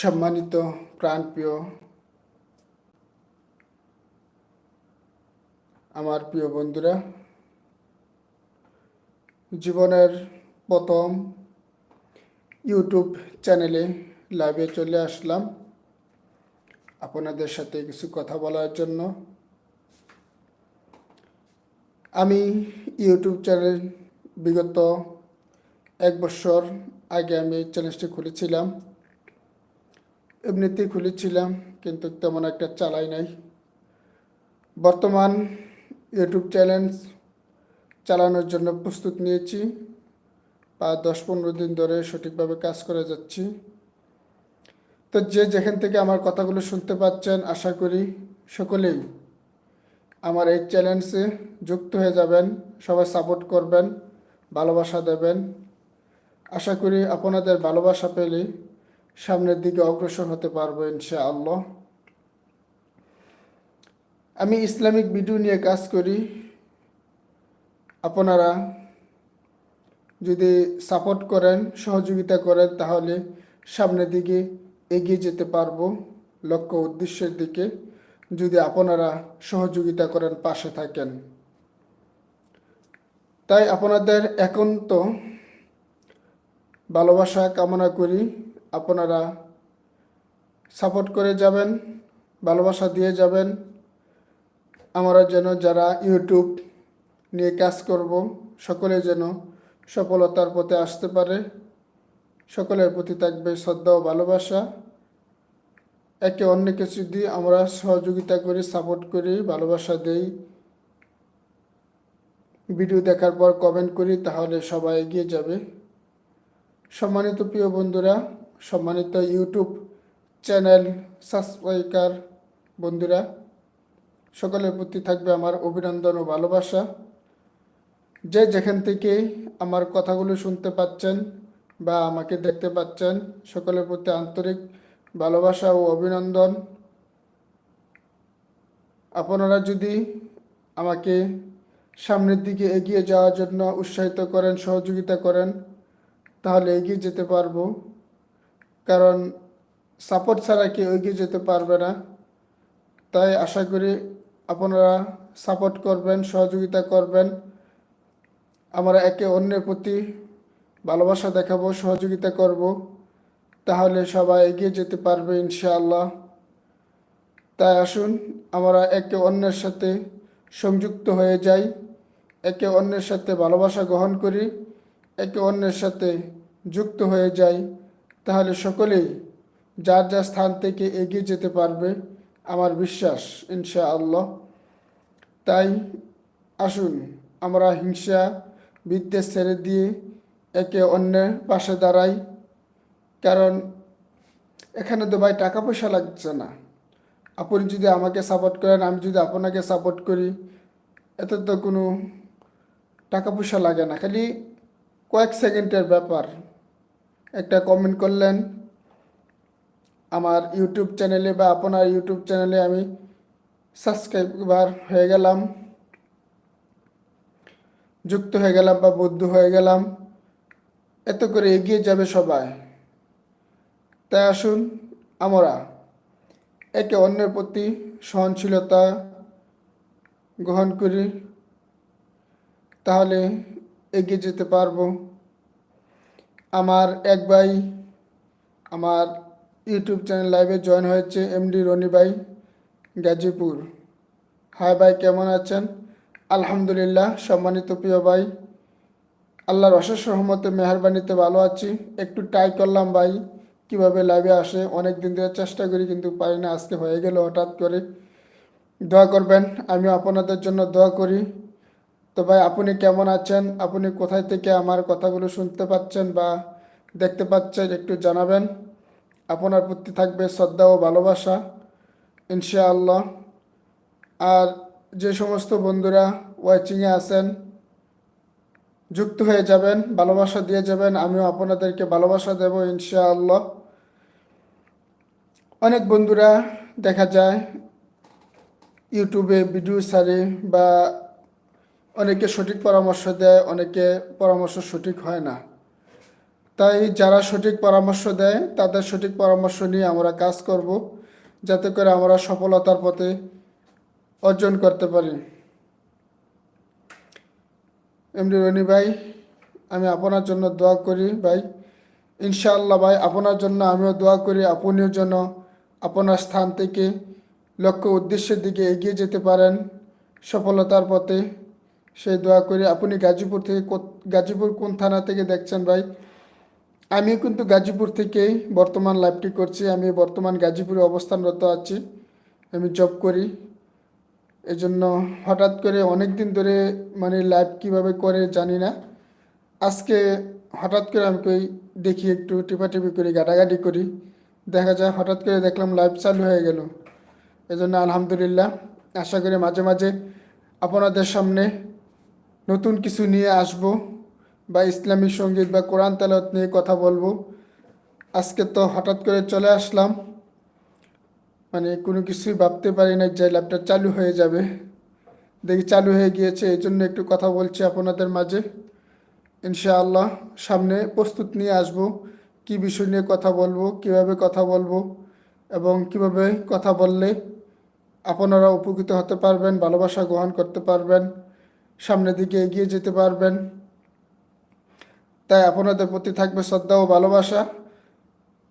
সম্মানিত প্রাণপ্রিয়, আমার প্রিয় বন্ধুরা, জীবনের প্রথম ইউটিউব চ্যানেলে লাইভে চলে আসলাম। আপনাদের সাথে কিছু কথা বলার জন্য। আমি ইউটিউব চ্যানেল বিগত এক বছর আগে আমি এই চ্যানেলটি খুলেছিলাম। এমনিতেই খুলেছিলাম, কিন্তু তেমন একটা চালাই নাই। বর্তমান ইউটিউব চ্যানেল চালানোর জন্য প্রস্তুত নিয়েছি। বা দশ পনেরো দিন ধরে সঠিকভাবে কাজ করে যাচ্ছি। তো যে যেখান থেকে আমার কথাগুলো শুনতে পাচ্ছেন, আশা করি সকলেই আমার এই চ্যালেঞ্জে যুক্ত হয়ে যাবেন, সবাই সাপোর্ট করবেন, ভালোবাসা দেবেন। আশা করি আপনাদের ভালোবাসা পেলে সামনের দিকে অগ্রসর হতে পারব ইনশাআল্লাহ। আমি ইসলামিক ভিডিও নিয়ে কাজ করি। আপনারা যদি সাপোর্ট করেন, সহযোগিতা করেন, তাহলে সামনের দিকে এগিয়ে যেতে পারব লক্ষ্য উদ্দেশ্যের দিকে। যদি আপনারা সহযোগিতা করেন, পাশে থাকেন। তাই আপনাদের একান্ত ভালোবাসা কামনা করি। আপনারা সাপোর্ট করে যাবেন, ভালোবাসা দিয়ে যাবেন। আমরা যেন যারা ইউটিউব নিয়ে কাজ করব, সকলে যেন সফলতার পথে আসতে পারে। সকলের প্রতি থাকবে শ্রদ্ধা ও ভালোবাসা। একে অন্যকে যদি আমরা সহযোগিতা করি সাপোর্ট করি, ভালোবাসা দেই। ভিডিও দেখার পর কমেন্ট করি, তাহলে সবাই এগিয়ে যাবে। সম্মানিত প্রিয় বন্ধুরা সম্মানিত ইউটিউব চ্যানেল সাবস্ক্রাইবার বন্ধুরা, সকলের প্রতি থাকবে আমার অভিনন্দন ও ভালোবাসা। যে যেখান থেকে আমার কথাগুলো শুনতে পাচ্ছেন বা আমাকে দেখতে পাচ্ছেন, সকলের প্রতি আন্তরিক ভালোবাসা ও অভিনন্দন। আপনারা যদি আমাকে সামনের দিকে এগিয়ে যাওয়ার জন্য উৎসাহিত করেন, সহযোগিতা করেন, তাহলে এগিয়ে যেতে পারব। কারণ সাপোর্ট ছাড়া কেউ এগিয়ে যেতে পারবে না। তাই আশা করি আপনারা সাপোর্ট করবেন, সহযোগিতা করবেন। আমরা একে অন্যের প্রতি ভালোবাসা দেখাবো, সহযোগিতা করব। তাহলে সবাই এগিয়ে যেতে পারবে ইনশাআল্লাহ। তাই আসুন, আমরা একে অন্যের সাথে সংযুক্ত হয়ে যাই। একে অন্যের সাথে ভালোবাসা গ্রহণ করি, একে অন্যের সাথে যুক্ত হয়ে যাই। তাহলে সকলেই যার যার স্থান থেকে এগিয়ে যেতে পারবে, আমার বিশ্বাস ইনশা আল্লাহ তাই আসুন, আমরা হিংসা, বিদ্বেষ ছেড়ে দিয়ে একে অন্যের পাশে দাঁড়াই। কারণ এখানে তো ভাই টাকা পয়সা লাগছে না। আপনি যদি আমাকে সাপোর্ট করেন, আমি যদি আপনাকে সাপোর্ট করি, এতে তো কোনো টাকা পয়সা লাগে না। খালি কয়েক সেকেন্ডের ব্যাপার। একটা কমেন্ট করলেন আমার ইউটিউব চ্যানেলে বা আপনার ইউটিউব চ্যানেলে আমি সাবস্ক্রাইবার হয়ে গেলাম, যুক্ত হয়ে গেলাম বা বদ্ধ হয়ে গেলাম, এত করে এগিয়ে যাবে সবাই। তাই আসুন আমরা একে অন্যের প্রতি সহনশীলতা গ্রহণ করি, তাহলে এগিয়ে যেতে পারব। আমার এক ভাই আমার ইউটিউব চ্যানেল লাইভে জয়েন হয়েছে, এমডি রনি ভাই, গাজীপুর। হাই ভাই, কেমন আছেন? আলহামদুলিল্লাহ, সম্মানিত প্রিয় ভাই। আল্লাহর অশেষ রহমতে, মেহরবানিতে ভালো আছি। একটু ট্রাই করলাম ভাই, কীভাবে লাইভে আসে অনেক দিন ধরে চেষ্টা করি, কিন্তু পারি না, আজকে হয়ে গেল হঠাৎ করে। দোয়া করবেন, আমিও আপনাদের জন্য দোয়া করি। তো ভাই, আপনি কেমন আছেন? আপনি কোথায় থেকে আমার কথাগুলো শুনতে পাচ্ছেন বা দেখতে পাচ্ছেন একটু জানাবেন। আপনার প্রতি থাকবে শ্রদ্ধা ও ভালোবাসা, ইনশাআল্লাহ। আর যে সমস্ত বন্ধুরা ওয়াচিংয়ে আছেন, যুক্ত হয়ে যাবেন, ভালোবাসা দিয়ে যাবেন, আমিও আপনাদেরকে ভালোবাসা দেব, ইনশাআল্লাহ। অনেক বন্ধুরা দেখা যায় ইউটিউবে ভিডিও ছাড়ে বা অনেকে সঠিক পরামর্শ দেয়, অনেকে পরামর্শ সঠিক হয় না। তাই যারা সঠিক পরামর্শ দেয়, তাদের সঠিক পরামর্শ নিয়ে আমরা কাজ করব, যাতে করে আমরা সফলতার পথে অর্জন করতে পারি। এমডি রনি ভাই, আমি আপনার জন্য দোয়া করি ভাই। ইনশাআল্লাহ ভাই, আপনার জন্য আমিও দোয়া করি, আপনিও যেন আপনার স্থান থেকে লক্ষ্য উদ্দেশ্যের দিকে এগিয়ে যেতে পারেন সফলতার পথে। সেই দোয়া করি, আপনি গাজীপুর থেকে গাজীপুর কোন থানা থেকে দেখছেন ভাই? আমি কিন্তু গাজীপুর থেকেই বর্তমান লাইভটি করছি, আমি বর্তমান গাজীপুরে অবস্থানরত আছি, আমি জব করি। এজন্য হঠাৎ করে অনেক দিন ধরে মানে লাইভ কীভাবে করে জানি না। আজকে হঠাৎ করে আমি কই দেখি একটু টিপাটিপি করি গাটাগাটি করি, দেখা যায় হঠাৎ করে দেখলাম লাইভ চালু হয়ে গেল। এজন্য আলহামদুলিল্লাহ, আশা করি মাঝে মাঝে আপনাদের সামনে নতুন কিছু নিয়ে আসব বা ইসলামী সংগীত বা কোরআন তালাত নিয়ে কথা বলব। আজকে তো হঠাৎ করে চলে আসলাম। মানে কোনো কিছুই ভাবতে পারি না যে ল্যাবটা চালু হয়ে যাবে। দেখি চালু হয়ে গিয়েছে, এই জন্য একটু কথা বলছি আপনাদের মাঝে। ইনশাআল্লাহ সামনে প্রস্তুত নিয়ে আসব, কি বিষয় নিয়ে কথা বলব, কীভাবে কথা বলব এবং কীভাবে কথা বললে আপনারা উপকৃত হতে পারবেন, ভালোবাসা গ্রহণ করতে পারবেন। সামনের দিকে এগিয়ে যেতে পারবেন। তাই আপনাদের প্রতি থাকবে শ্রদ্ধা ও ভালোবাসা।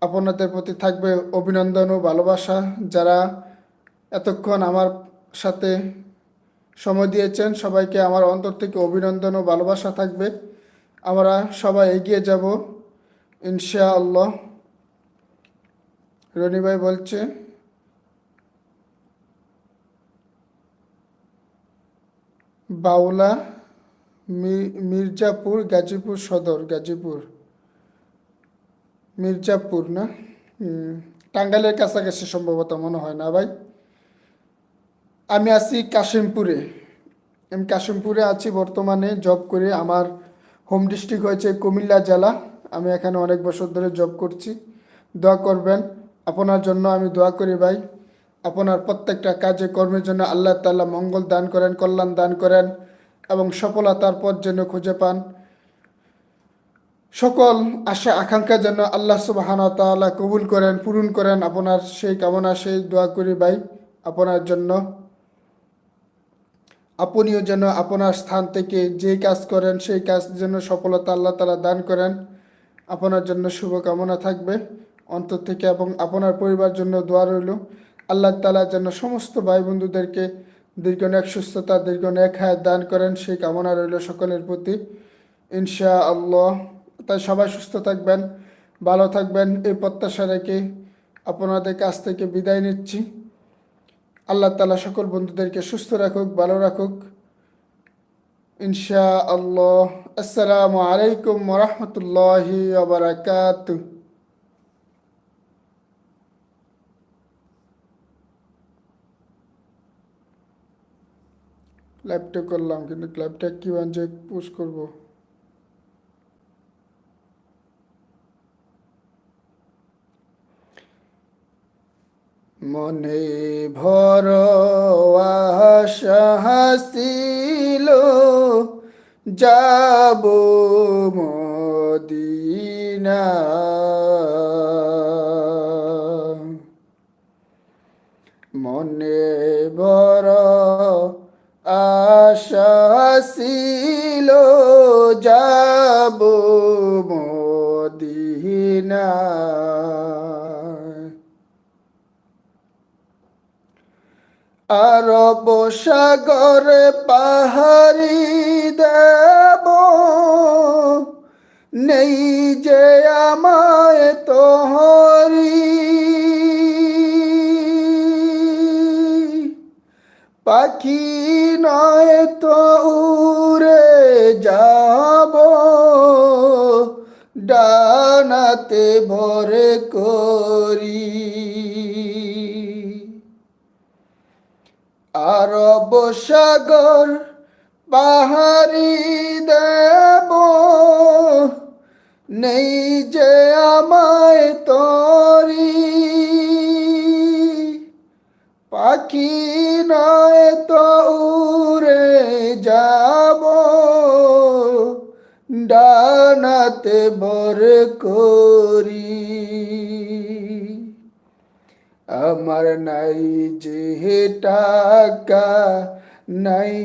আপনাদের প্রতি থাকবে অভিনন্দন ও ভালোবাসা। যারা এতক্ষণ আমার সাথে সময় দিয়েছেন, সবাইকে আমার অন্তর থেকে অভিনন্দন ও ভালোবাসা থাকবে। আমরা সবাই এগিয়ে যাব, ইনশাআল্লাহ। রনি ভাই বলছে বাউলা মির্জাপুর, গাজীপুর সদর, গাজীপুর। মির্জাপুর না? টাঙ্গাইলের কাছাকাছি সম্ভবত মনে হয় না ভাই। আমি আছি কাশিমপুরে। আমি কাশিমপুরে আছি বর্তমানে জব করে আমার হোম ডিস্ট্রিক্ট হয়েছে কুমিল্লা জেলা। আমি এখানে অনেক বছর ধরে জব করছি। দোয়া করবেন, আপনার জন্য আমি দোয়া করি ভাই। আপনার প্রত্যেকটা কাজে কর্মের জন্য আল্লাহ তাল্লাহ মঙ্গল দান করেন, কল্যাণ দান করেন এবং সফলতার পথ যেন খুঁজে পান। সকল আশা, আকাঙ্ক্ষা যেন আল্লাহ সুবাহান তাআলা কবুল করেন, পূরণ করেন। আপনার সেই কামনা, সেই দোয়া করি ভাই, আপনার জন্য। আপনিও যেন আপনার স্থান থেকে যে কাজ করেন, সেই কাজ যেন সফলতা আল্লাহ তালা দান করেন। আপনার জন্য শুভকামনা থাকবে। অন্তর থেকে এবং আপনার পরিবার জন্য দোয়া রইল। আল্লাহ তালা যেন সমস্ত ভাই বন্ধুদেরকে দীর্ঘ এক সুস্থতা, দীর্ঘ এক হায়াত দান করেন। সেই কামনা রইল সকলের প্রতি। ইনশা আল্লাহ তাই সবাই সুস্থ থাকবেন, ভালো থাকবেন। এই প্রত্যাশা রেখে আপনাদের কাছ থেকে বিদায় নিচ্ছি। আল্লাহ তালা সকল বন্ধুদেরকে সুস্থ রাখুক, ভালো রাখুক। ইনশা আল্লাহ আসসালামু আলাইকুম রহমতুল্লাহি বারাকাত লাইভটা করলাম কিন্তু লাইভটা কী যে পোস্ট করব? মনে ভর আশা হাসিল যাব মদিনা আশা যাব মদিনা আরব সাগরে পাহাড়ি দেব নেই যে আমায় তোহরি। পাখি তো উড়ে যাব। ডানাতে ভরে করি। আরব সাগর পাহাড়ি দেব। নেই যে আমায় তরি। পাখি হাতে বর করি। আমার নাই যে টাকা নাই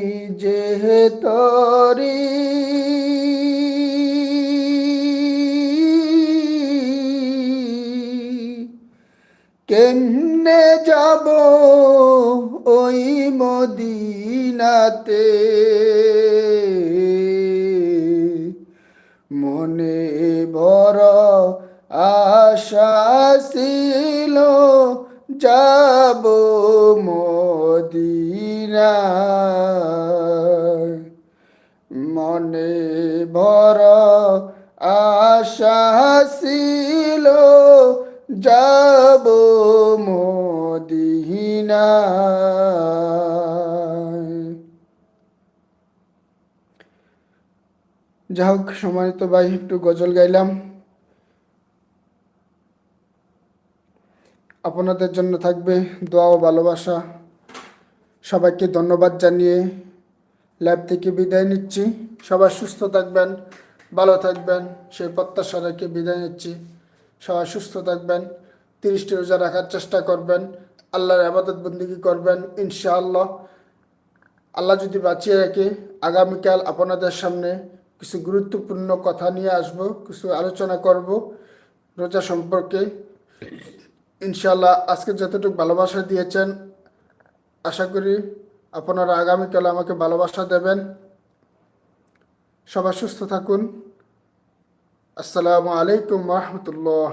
যে তরি। কেমনে যাব ওই মদিনাতে? মনে বড় আশা ছিল যাব মদিনা মনে বড় আশা ছিল যাব মদিনা যা হোক সম্মানিত ভাই, একটু গজল গাইলাম। আপনাদের জন্য থাকবে দোয়া ও ভালোবাসা। সবাইকে ধন্যবাদ জানিয়ে ল্যাব থেকে বিদায় নিচ্ছি। সবাই সুস্থ থাকবেন, ভালো থাকবেন। সেই প্রত্যাশা রেখে বিদায় নিচ্ছি। সবাই সুস্থ থাকবেন, তিরিশটি রোজা রাখার চেষ্টা করবেন, আল্লাহর আবাদত বন্দিগি করবেন, ইনশাআল্লাহ। আল্লাহ যদি বাঁচিয়ে রাখে, আগামীকাল আপনাদের সামনে কিছু গুরুত্বপূর্ণ কথা নিয়ে আসব, কিছু আলোচনা করব রোজা সম্পর্কে। ইনশাল্লাহ আজকে যতটুকু ভালোবাসা দিয়েছেন, আশা করি আপনারা আগামীকাল আমাকে ভালোবাসা দেবেন। সবাই সুস্থ থাকুন। আসসালামু আলাইকুম রহমতুল্লাহ।